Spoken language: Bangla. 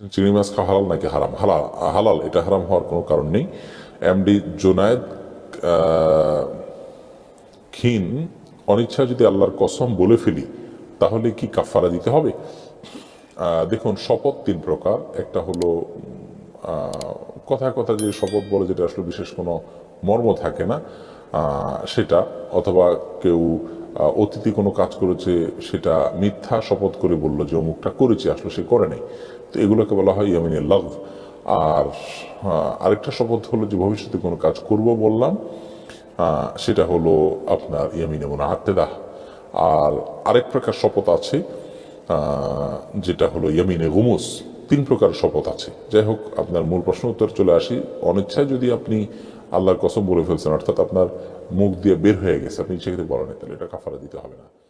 চিংড়ি মাছ খাওয়া হালাল নাকি হারাম? হালাল। হালাল। এটা হারাম হওয়ার কোনো কারণ নেই। এমডি জোনায়েদ খিন অনিচ্ছা যদি আল্লাহর কসম বলে ফেলি, তাহলে কি কাফারা দিতে হবে? দেখুন, শপথ তিন প্রকার। একটা হলো কথা কথা যে শপথ বলে যেটা আসলে বিশেষ কোনো মর্ম থাকে না সেটা। অথবা কেউ অতীতে কোনো কাজ করেছে, সেটা মিথ্যা শপথ করে বলল যে অমুকটা করেছে, আসলে সে করে নাই। তো এগুলোকে বলা হয় ইয়ামিনের লভ। আর আরেকটা শপথ হলো যে ভবিষ্যতে কোনো কাজ করব বললাম সেটা হলো আপনার ইয়ামিনে মনে আত্মেদাহ আর আরেক প্রকার শপথ আছে যেটা হলো ইয়ামিনে গুমুস। তিন প্রকার শপথ আছে। যাই হোক, আপনার মূল প্রশ্ন উত্তর চলে আসি। অনিচ্ছায় যদি আপনি আল্লাহর কসম বলে ফেলছেন, অর্থাৎ আপনার মুখ দিয়ে বের হয়ে গেছে। আপনি ইচ্ছে বলেন, তাহলে এটা কাফারা দিতে হবে না।